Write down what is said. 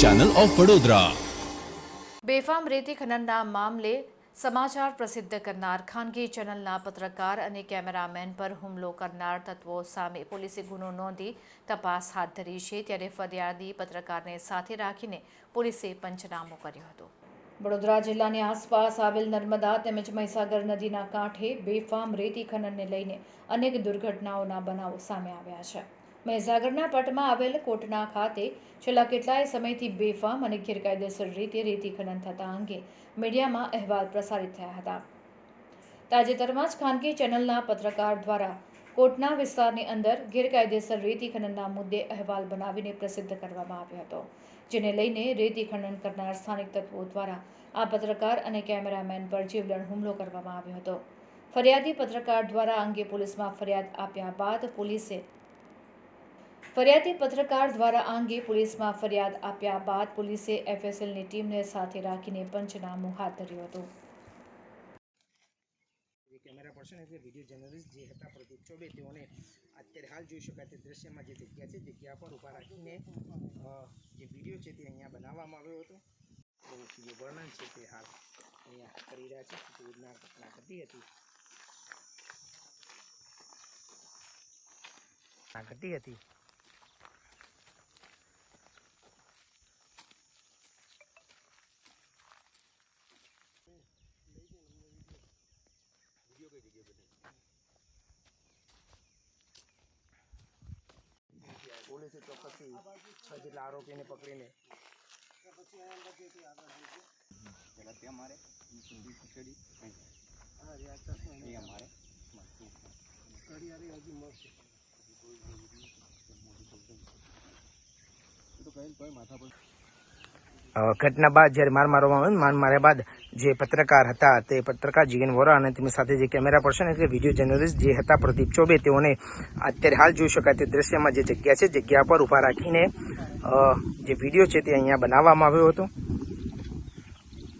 Channel of Vadodara બેફામ રેતી ખનનના મામલે સમાચાર પ્રસિદ્ધ કરનાર ખાનગી ચેનલના પત્રકાર અને કેમેરામેન પર હુમલો કરનાર તત્વો સામે પોલીસે ગુનો નોંધી તપાસ હાથ ધરી છે. ત્યારે ફરિયાદી પત્રકારને સાથે રાખીને પોલીસે પંચનામો કર્યો હતો. વડોદરા જિલ્લાની આસપાસ આવેલ નર્મદા તેમજ મહીસાગર નદીના કાંઠે બેફામ રેતી ખનનને લઈને અનેક દુર્ઘટનાઓના બનાવો સામે આવ્યા છે. મહીસાગરના પટમાં આવેલ કોટના ખાતે છેલ્લા કેટલાય સમયથી બેફામ અને ગેરકાયદેસર રીતે રેતી ખનન થતા અંગે મીડિયામાં અહેવાલ પ્રસારિત થયા હતા. તાજેતરમાં જ ખાનગી ચેનલના પત્રકાર દ્વારા કોટના વિસ્તારની અંદર ગેરકાયદેસર રેતી ખનનના મુદ્દે અહેવાલ બનાવીને પ્રસિદ્ધ કરવામાં આવ્યો હતો, જેને લઈને રેતી ખનન કરનાર સ્થાનિક તત્વો દ્વારા આ પત્રકાર અને કેમેરામેન પર જીવલેણ હુમલો કરવામાં આવ્યો હતો. ફરિયાદી પત્રકાર દ્વારા અંગે પોલીસમાં ફરિયાદ આપ્યા બાદ પોલીસે ફરિયાદી પત્રકાર દ્વારા આ અંગે પોલીસમાં ફરિયાદ આપ્યા બાદ પોલીસે એફએસએલની ટીમને સાથે રાખીને પંચનામું હાથ ધર્યું હતું. કેમેરા પર્સન એટલે વીડિયો જર્નલિસ્ટ જે હતા પ્રદીપ ચોબે, તેઓને અત્યારે હાલ જોઈ શકાય તે દ્રશ્યમાં જે જગ્યા છે, જગ્યા પર ઊભા રાખીને જે વીડિયો છે તે અહીંયા બનાવવામાં આવ્યો હતો. જે વર્ણન છે તે હાલ અહીંયા કરી રહ્યા છે. તે ઘટના ઘટી હતી. ઘટી હતી. પોલીસે ચોક્કસથી છ જેટલા આરોપીને પકડીને અ, ઘટના બાદ જ્યારે માર મારવામાં આવ્યો માર માર્યા બાદ જે પત્રકાર હતા તે પત્રકાર જીગન વોરા અને તેમની સાથે જે કેમેરા પર્સન એટલે વીડિયો જર્નલિસ્ટ જે હતા પ્રદીપ ચોબે, તેઓને અત્યારે હાલ જોઈ શકાય તે દ્રશ્યમાં જે જગ્યા છે, જગ્યા પર ઊભા રાખીને જે વીડિયો છે તે અહીંયા બનાવવામાં આવ્યો હતો.